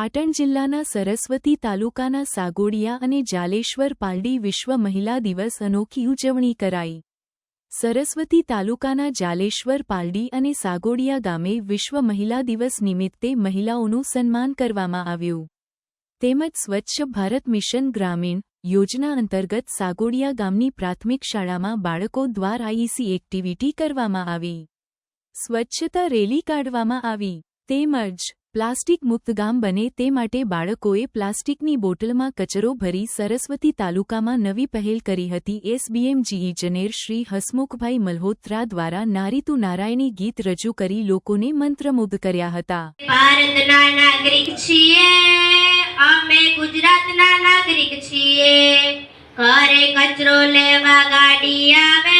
પાટણ જિલ્લાના સરસ્વતી તાલુકાના સાગોડિયા અને જાલેશ્વર પાલડી વિશ્વ મહિલા દિવસ અનોખી ઉજવણી કરાઈ. સરસ્વતી તાલુકાના જાલેશ્વર પાલડી અને સાગોડિયા ગામે વિશ્વ મહિલા દિવસ નિમિત્તે મહિલાઓનું સન્માન કરવામાં આવ્યું. તેમજ સ્વચ્છ ભારત મિશન ગ્રામીણ યોજના અંતર્ગત સાગોડિયા ગામની પ્રાથમિક શાળામાં બાળકો દ્વારા આઈસી એક્ટિવિટી કરવામાં આવી. સ્વચ્છતા રેલી કાઢવામાં આવી. તેમજ પ્લાસ્ટિક મુક્ત ગામ બને તે માટે બાળકોએ પ્લાસ્ટિકની બોટલમાં કચરો ભરી સરસ્વતી તાલુકામાં નવી પહેલ કરી હતી. એસબીએમજી ઇજનેર શ્રી હસમુખભાઈ મલ્હોત્રા દ્વારા નારીતુ નારાયણી ગીત રજૂ કરી લોકોને મંત્રમુગ્ધ કર્યા હતા. ભારતના નાગરિક છીએ, અમે ગુજરાતના નાગરિક છીએ. ઘરે કચરો લેવા ગાડી આવે,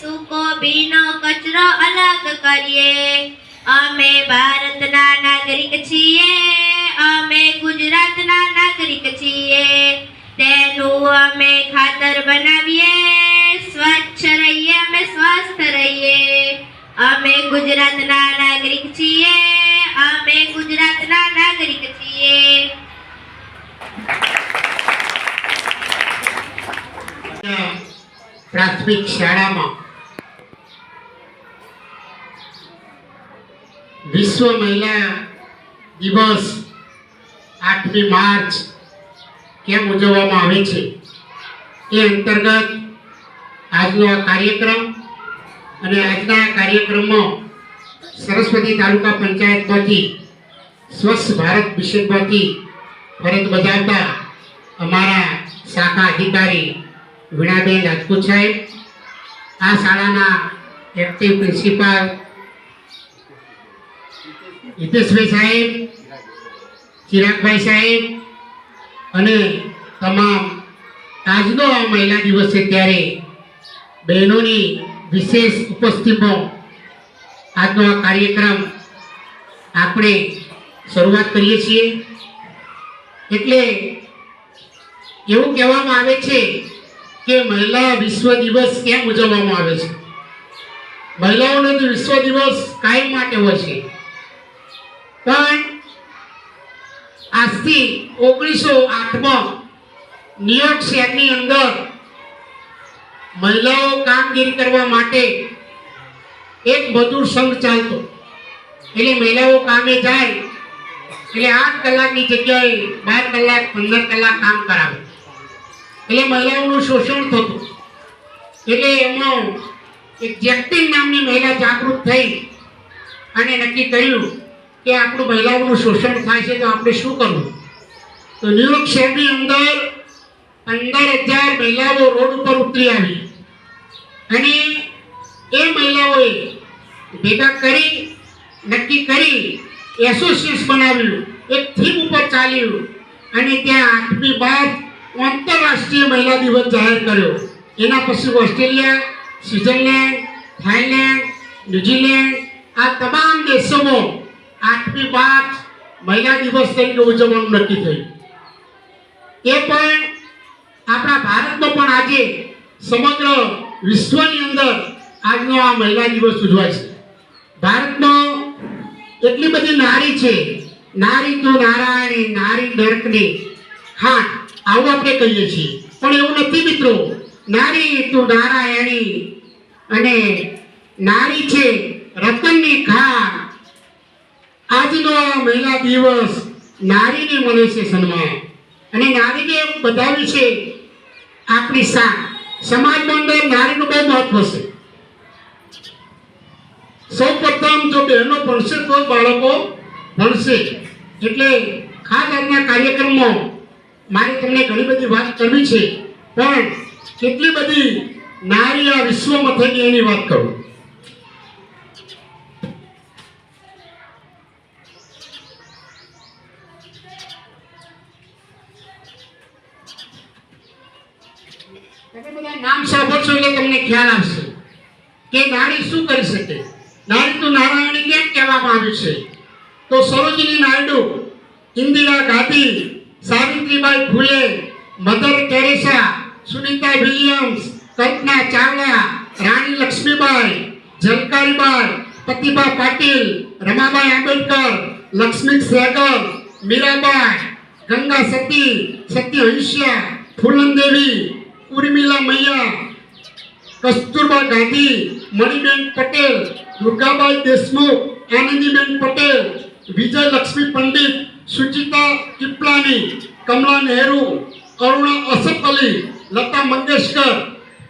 સૂકો ભીનો કચરો અલગ કરીએ. અમે ભારતના નાગરિક છીએ, અમે ગુજરાતના નાગરિક છીએ. તેનું અમે ખાતર બનાવીએ, સ્વચ્છ રહીએ, અમે સ્વસ્થ રહીએ. અમે ગુજરાતના નાગરિક છીએ, અમે ગુજરાતના નાગરિક છીએ. પ્રાથમિક શાળામાં વિશ્વ મહિલા દિવસ આઠમી માર્ચ કેમ ઉજવવામાં આવે છે એ અંતર્ગત આજનો આ કાર્યક્રમ અને આજના કાર્યક્રમમાં સરસ્વતી તાલુકા પંચાયતમાંથી સ્વચ્છ ભારત મિશનમાંથી ફરજ બજાવતા અમારા શાખા અધિકારી વીણાબેન રાજપૂત સાહેબ, આ શાળાના એક્ટિવ પ્રિન્સિપાલ હિતેશભાઈ સાહેબ, ચિરાગભાઈ સાહેબ અને તમામ આજનો આ મહિલા દિવસ છે ત્યારે બહેનોની વિશેષ ઉપસ્થિતિમાં આજનો આ કાર્યક્રમ આપણે શરૂઆત કરીએ છીએ. એટલે એવું કહેવામાં આવે છે કે મહિલા વિશ્વ દિવસ કેમ ઉજવવામાં આવે છે? મહિલાઓનો વિશ્વ દિવસ કાયમ માટે હોય છે. પણ આજથી ઓગણીસો આઠમાં ન્યુયોર્ક શહેરની અંદર મહિલાઓ કામગીરી કરવા માટે એક મજૂર સંઘ ચાલતો. એટલે મહિલાઓ કામે જાય, એટલે આઠ કલાકની જગ્યાએ બાર કલાક, પંદર કલાક કામ કરાવે. એટલે મહિલાઓનું શોષણ થતું. એટલે એમાં એક જેક્ટિન નામની મહિલા જાગૃત થઈ અને નક્કી કર્યું કે આપણું મહિલાઓનું શોષણ થાય છે તો આપણે શું કરવું? તો ન્યુયોર્ક શહેરની અંદર પંદર હજાર મહિલાઓ રોડ ઉપર ઉતરી આવી. અને એ મહિલાઓએ ભેગા કરી, નક્કી કરી એસોસિએશન બનાવ્યું એક થીમ ઉપર ચાલ્યું અને ત્યાં આઠમી બાદ આંતરરાષ્ટ્રીય મહિલા દિવસ જાહેર કર્યો. એના પછી ઓસ્ટ્રેલિયા, સ્વિટ્ઝરલેન્ડ થાઈલેન્ડ ન્યુઝીલેન્ડ, આ તમામ દેશોમાં આઠમી પાંચ મહિલા દિવસ તરીકે ઉજવવાનું નક્કી થયું. એ પણ આપણા ભારતમાં પણ આજે સમગ્ર વિશ્વની અંદર આજનો આ મહિલા દિવસ ઉજવાય છે. ભારતમાં એટલી બધી નારી છે, નારી તો નારાયણી, નારી નરકની હા, આવું આપણે કહીએ છીએ. પણ એવું નથી મિત્રો. નારી તો નારાયણી અને નારી છે રતનની ખાણ. આજનો મહિલા દિવસ નારીને મળે છે સન્માન. અને નારીને બતાવ્યું છે આપણી શાન સમાજમાં અંદર નારીનું બહુ મહત્વ છે. સૌ પ્રથમ જો બહેનો ભણશે તો બાળકો ભણશે. એટલે ખાસ આજના કાર્યક્રમમાં મારે તમને ઘણી બધી વાત કરવી છે. પણ કેટલી બધી નારી આ વિશ્વમાં થઈને એની વાત કરું. નામ સાંભળશો એટલે તમને ખ્યાલ આવશે કે નારી શું કરી શકે? નારી તો નારાયણી કેમ કહેવામાં આવ્યું છે? તો Sarojini Naidu, Indira Gandhi, Savitribai Phule, Mother Teresa Sunita Williams, Kalpana Chawla Rani Lakshmibai Jhalkaribai Pratibha Patil, Ramabai Ambedkar, Lakshmi Sahgal Mirabai, Ganga Sati સત્ય હંસ્યા ફૂલન દેવી ઉર્મિલા મૈયા, કસ્તુરબા ગાંધી, મણિબેન પટેલ, દુર્ગાબાઈ દેશમુખ, આનંદીબેન પટેલ, વિજય લક્ષ્મી પંડિત, સુચિતા કિપલાની, કમલા નહેરુ, અરુણા અસફ અલી, લતા મંગેશકર,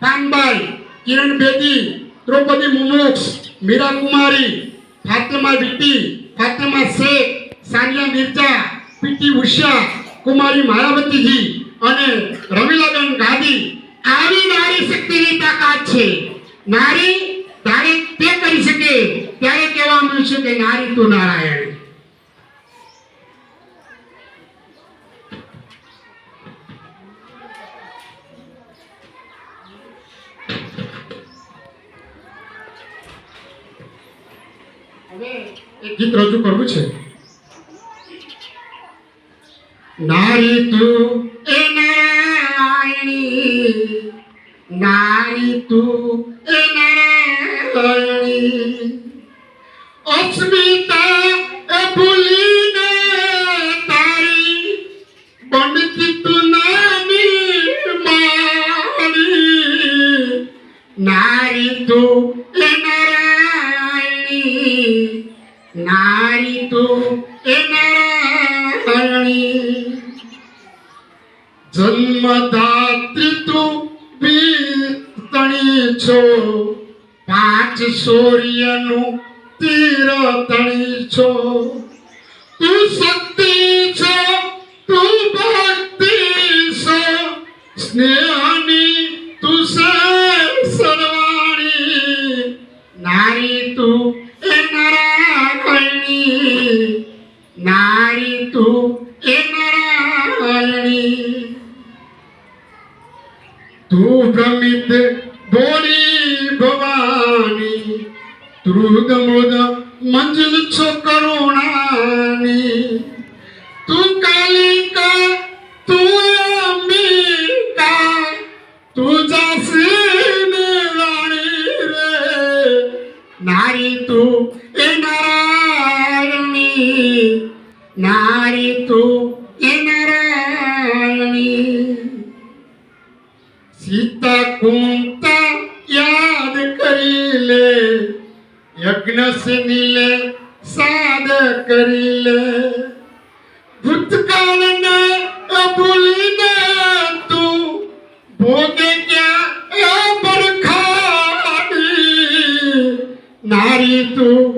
પાનબાઈ, કિરણ બેદી, દ્રૌપદી મુમુક્ષ, મીરા કુમારી, ફાતેમા વિટી, ફાતેમા શેખ, સાનિયા મિર્ઝા પીટી ઉષા, કુમારી માયાવતીજી અને રમીલાબેન ગાંધી આવી નારી શક્તિની તાકાત છે. નારી તારે તે કરી શકે, ત્યારે કહેવા મળ્યું છે કે નારી તું નારાયણ. હવે એક ગીત રજૂ કરવું છે. નારી તું એ નારાયણી નારી તું એ નારાયણી અસ્મિતા એ ભૂલીને તારી બનતી તું નાની મારી નારી તું એ નારાયણી નારી તું એ નારાયણી જન્મદાત્રી તણી છો. પાંચ સૂર્યનું તીર તણી છો. તું શક્તિ છો, તું ભક્તિ સ્નેહની તું સર્વાણી. નારી તું એ નારી તું એ નારાયણી. તું ભ્રમિત ભોળી ભવાની ત્રુદ મુદ મંજિલ છો કરુણાની તું કાલિકા તું અંબિકા તું જાસી રાણી રે નારી તું એ નારાયણી સીતા કુંતા યાદ કરી લે યજ્ઞ નીલે સાદ કરી લે. ભૂતકાળને ભૂલીને તું ભોગે ક્યાં? પર ખાડી. નારી તું